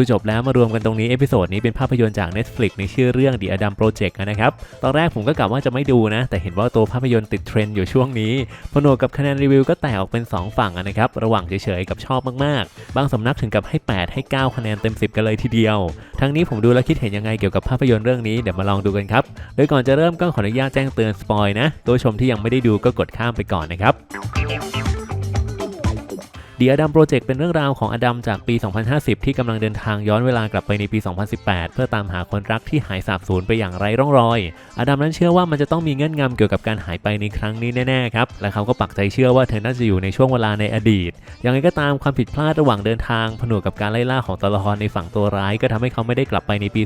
ดูจบแล้วมารวมกันตรงนี้เอพิโซดนี้เป็นภาพยนตร์จาก Netflix ในชื่อเรื่อง The Adam Project นะครับ ตอนแรกผมก็กะว่าจะไม่ดูนะ แต่เห็นว่าตัวภาพยนตร์ติดเทรนด์อยู่ช่วงนี้ผนวกกับคะแนนรีวิวก็แตกออกเป็น 2 ฝั่งนะครับ ระหว่างเฉยๆกับชอบมากๆ บางสำนักถึงกับให้ 8 ให้ 9 คะแนนเต็ม 10 กันเลยทีเดียว ทั้งนี้ผมดูแล้วคิดเห็นยังไงเกี่ยวกับภาพยนตร์เรื่องนี้เดี๋ยวมาลองดูกันครับ โดยก่อนจะเริ่มก็ขออนุญาตแจ้งเตือนสปอยนะตัวชมที่ยังไม่ได้ดูก็กดข้ามไปก่อนนะครับ ดีอดัมโปรเจกต์เป็นเรื่องราวของอดัมจากปี 2050 ที่กำลังเดินทางย้อนเวลากลับไปในปี 2018 เพื่อตามหาคนรักที่หายสาบสูญไปอย่างไร้ร่องรอย อดัมนั้นเชื่อว่ามันจะต้องมีเงื่อนงำเกี่ยวกับการหายไปในครั้งนี้แน่ๆครับ และเขาก็ปักใจเชื่อว่าเธอน่าจะอยู่ในช่วงเวลาในอดีตอย่างไรก็ตามความผิดพลาดระหว่างเดินทาง ผนวกกับการไล่ล่าของตัวละครในฝั่งตัวร้าย ก็ทำให้เขาไม่ได้กลับไปในปี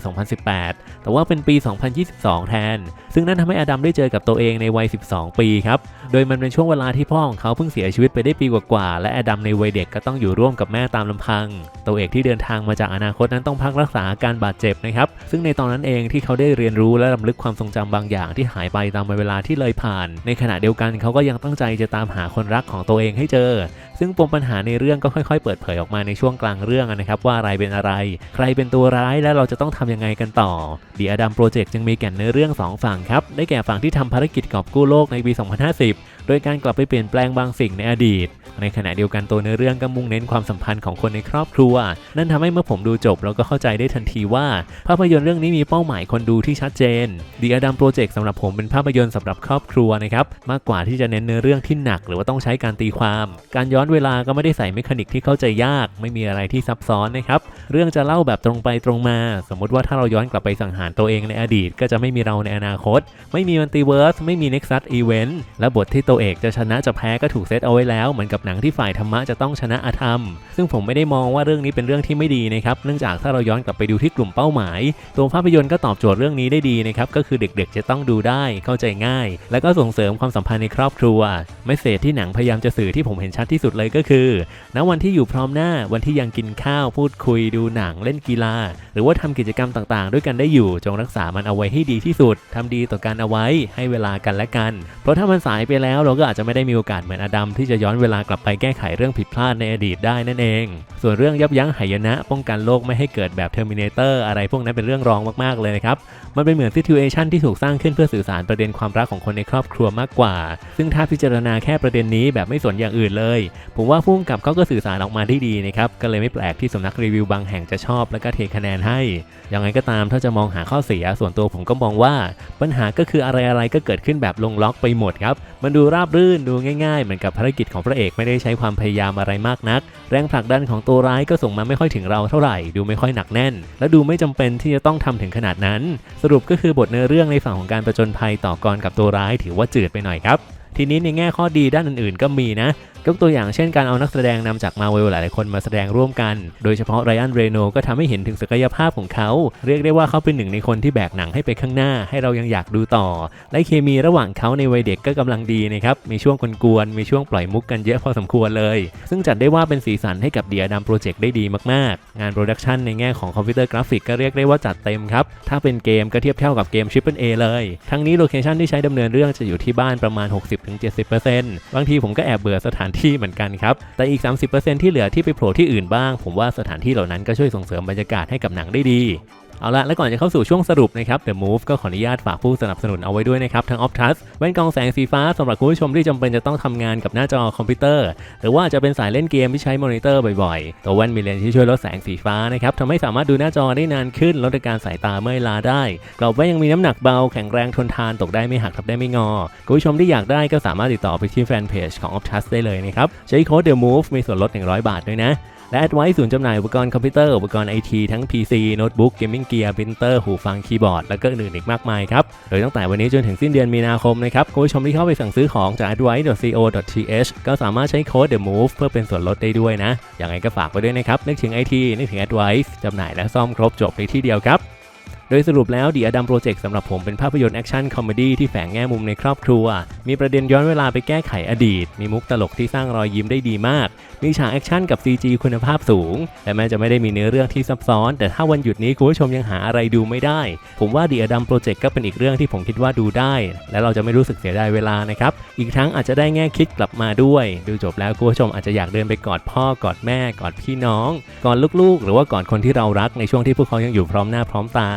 2018 แต่ว่าเป็นปี 2022 แทน ซึ่งนั่นทำให้อดัมได้เจอกับตัวเองในวัย 12 ปีครับ โดยมันเป็นช่วงเวลาที่พ่อของเขาเพิ่งเสียชีวิตไปได้ปีกว่าๆ และอดัมในวัยเด็กก็ต้องอยู่ร่วมกับแม่ตามลำพัง ตัวเอกที่เดินทางมาจากอนาคตนั้นต้องพักรักษาอาการบาดเจ็บนะครับ ซึ่งในตอนนั้นเองที่เขาได้เรียนรู้และรำลึกความทรงจำบางอย่างที่หายไปตามเวลาที่เลยผ่าน ในขณะเดียวกันเขาก็ยังตั้งใจจะตามหาคนรักของตัวเองให้เจอ ซึ่งปมปัญหาในเรื่องก็ค่อย ๆ เปิดเผยออกมาในช่วงกลางเรื่องนะครับว่าอะไรเป็นอะไร ใครเป็นตัวร้ายและเราจะต้องทำยังไงกันต่อ The Adam Project จึงมีแก่นเนื้อเรื่อง 2 ฝั่งครับได้แก่ฝั่งที่ทำภารกิจกอบกู้โลกในปี 2050 โดยการกลับไปเปลี่ยนแปลงบางสิ่งในอดีต ในขณะเดียวกันตัวเนื้อเรื่องก็มุ่งเน้นความสัมพันธ์ของคนในครอบครัว นั่นทำให้เมื่อผมดูจบเราก็เข้าใจได้ทันทีว่า ภาพยนตร์เรื่องนี้มีเป้าหมายคนดูที่ชัดเจน The Adam Project สำหรับผมเป็นภาพยนตร์สำหรับครอบครัวนะครับมากกว่าที่จะเน้นเนื้อเรื่องที่หนัก หรือว่าต้องใช้การตีความ การย้อนเวลาก็ไม่ได้ใส่เมคานิกที่เข้าใจยาก ไม่มีอะไรที่ซับซ้อนนะครับเรื่องจะเล่าแบบตรงไปตรงมา สมมติว่าถ้าเราย้อนกลับไปสังหารตัวเองในอดีต ก็จะไม่มีเราในอนาคต ไม่มีมัลติเวิร์สไม่มีเน็กซัสอีเวนต์และบทที่ตัวเอกจะชนะจะแพ้ก็ถูกเซตเอาไว้แล้วเหมือนกับหนังที่ฝ่ายธรรมะจะต้องชนะอธรรม ซึ่งผมไม่ได้มองว่าเรื่องนี้เป็นเรื่องที่ไม่ดีนะครับเนื่องจากถ้าเราย้อนกลับไปดูที่กลุ่มเป้าหมาย ตัวภาพยนตร์ก็ตอบโจทย์เรื่องนี้ได้ดีนะครับก็คือเด็กๆ จะต้องดูได้เข้าใจง่าย และก็ส่งเสริมความสัมพันธ์ในครอบครัวไม่เศษที่หนังพยายามจะสื่อที่ผมเห็นชัดที่สุดเลยก็คือณวันที่อยู่พร้อมหน้าวันที่ยังกินข้าวพูดคุยดูหนังเล่นกีฬา หรือว่าทำกิจกรรมต่างๆ ด้วยกันได้อยู่ จงรักษามันเอาไว้ให้ดีที่สุดทำดีต่อกันเอาไว้ให้เวลากันและกัน เพราะถ้ามันสายไปแล้วเราก็อาจจะไม่ได้มีโอกาสเหมือนอดัมที่จะย้อนเวลากลับไปแก้ไขเรื่องผิดพลาดในอดีตได้นั่นเอง ส่วนเรื่องยับยั้งหายนะ ป้องกันโลกไม่ให้เกิดแบบเทอร์มินเตอร์อะไรพวกนั้นเป็นเรื่องรองมากๆเลยนะครับ มันเป็นเหมือนซิทูเอชันที่ถูกสร้างขึ้นเพื่อสื่อสารประเด็นความรักของคนในครอบครัวมากกว่า ซึ่งถ้าพิจารณาแค่ประเด็นนี้แบบไม่สนอย่างอื่นเลย ผมว่าพุ่มกับเขาก็สื่อสารออกมาได้ดีนะครับ ก็เลยไม่แปลกที่สำนักรีวิวบางแห่งจะชอบ และก็เทคะแนนให้อย่างไรก็ตามถ้าจะมองหาข้อเสีย ส่วนตัวผมก็มองว่า ปัญหาก็คืออะไรๆก็เกิดขึ้นแบบลงล็อกไปหมดครับ มันดูราบรื่นดูง่าย ๆ เหมือนกับภารกิจของพระเอกไม่ได้ใช้ความพยายามอะไรมากนัก แรงผลักดันของตัวร้ายก็ส่งมาไม่ค่อยถึงเราเท่าไหร่ ดูไม่ค่อยหนักแน่น และดูไม่จำเป็นที่จะต้องทำถึงขนาดนั้น สรุปก็คือบทเนื้อเรื่องในฝั่งของการประจนภัยต่อกรกับตัวร้ายถือว่าจืดไปหน่อยครับ ทีนี้ในแง่ข้อดีด้านอื่นๆ ก็มีนะยกตัวอย่างเช่นการเอานักแสดงนำจากมาเวลหลายๆคนมาแสดงร่วมกัน โดยเฉพาะไรอันเรโนก็ทำให้เห็นถึงศักยภาพของเขา เรียกได้ว่าเขาเป็นหนึ่งในคนที่แบกหนังให้ไปข้างหน้า ให้เรายังอยากดูต่อ และเคมีระหว่างเขาในวัยเด็กก็กำลังดีนะครับ มีช่วงกวนๆมีช่วงปล่อยมุกกันเยอะพอสมควรเลย ซึ่งจัดได้ว่าเป็นสีสันให้กับเดียดัมโปรเจกต์ได้ดีมากๆ งานโปรดักชันในแง่ของคอมพิวเตอร์กราฟิกก็เรียกได้ว่าจัดเต็มครับ ถ้าเป็นเกมก็เทียบเท่ากับเกม Triple A เลย ทั้งนี้โลเคชันที่ใช้ดำเนินเรื่องจะอยู่ที่บ้านประมาณ60-70%บางทีผมก็แอบเบื่อสถานที่เหมือนกันครับ แต่อีก 30%ที่เหลือที่ไปโผล่ที่อื่นบ้าง ผมว่าสถานที่เหล่านั้นก็ช่วยส่งเสริมบรรยากาศให้กับหนังได้ดี เอาละและก่อนจะเข้าสู่ช่วงสรุปนะครับ The Move ก็ขออนุญาตฝากผู้สนับสนุนเอาไว้ด้วยนะครับ ทั้ง Optus แว่นกองแสงสีฟ้าสำหรับคุณผู้ชมที่จำเป็นจะต้องทำงานกับหน้าจอคอมพิวเตอร์ หรือว่าจะเป็นสายเล่นเกมที่ใช้มอนิเตอร์บ่อยๆ ตัวแว่นมีเลนส์ที่ช่วยลดแสงสีฟ้านะครับทำให้สามารถดูหน้าจอได้นานขึ้นลดอาการสายตาเมื่อยล้าได้กรอบแว่นยังมีน้ำหนักเบาแข็งแรงทนทานตกได้ไม่หักทับได้ไม่งอคุณผู้ชมที่อยากได้ก็สามารถติดต่อไปที่แฟนเพจของ Optus ได้เลยนะครับใช้โค้ด The Move มีส่วนลด 100 บาทด้วยนะและแอดไว้ศูนย์จำหน่ายอุปกรณ์คอมพิวเตอร์อุปกรณ์ไอทีทั้ง PC โน้ตบุ๊กเกมมิ่งเกียร์พิมพ์เตอร์หูฟังคีย์บอร์ด และก็อื่นๆอีกมากมายครับ โดยตั้งแต่วันนี้จนถึงสิ้นเดือนมีนาคมนะครับคุณผู้ชมที่เข้าไปสั่งซื้อของจาก advice.co.th ก็สามารถใช้โค้ด The Move เพื่อเป็นส่วนลดได้ด้วยนะ อย่างไรก็ฝากไว้ด้วยนะครับนึกถึงไอทีนึกถึง Advice จำหน่ายและซ่อมครบจบในที่เดียวครับ โดยสรุปแล้ว The Adam Project สำหรับผมเป็นภาพยนตร์แอคชั่นคอมเมดี้ที่แฝงแง่มุมในครอบครัว มีประเด็นย้อนเวลาไปแก้ไขอดีต มีมุกตลกที่สร้างรอยยิ้มได้ดีมาก มีฉากแอคชั่นกับ CG คุณภาพสูง และแม้จะไม่ได้มีเนื้อเรื่องที่ซับซ้อน แต่ถ้าวันหยุดนี้คุณผู้ชมยังหาอะไรดูไม่ได้ ผมว่า The Adam Project ก็เป็นอีกเรื่องที่ผมคิดว่าดูได้ และเราจะไม่รู้สึกเสียดายเวลานะครับ อีกทั้งอาจจะได้แง่คิดกลับมาด้วย ดูจบแล้วคุณผู้ชมอาจจะอยากเดินไปกอดพ่อกอดแม่กอดพี่น้องกอดลูกๆ หรือว่ากอดคนที่เรารักในช่วงที่พวกเขายังอยู่พร้อมหน้าพร้อมตา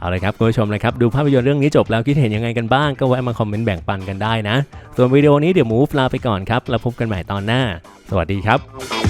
เอาเลยครับคุณผู้ชมนะครับดูภาพยนตร์เรื่องนี้จบแล้วคิดเห็นยังไงกันบ้างก็แวะมาคอมเมนต์แบ่งปันกันได้นะ ส่วนวิดีโอนี้เดี๋ยวมูฟลาไปก่อนครับแล้วพบกันใหม่ตอนหน้า สวัสดีครับ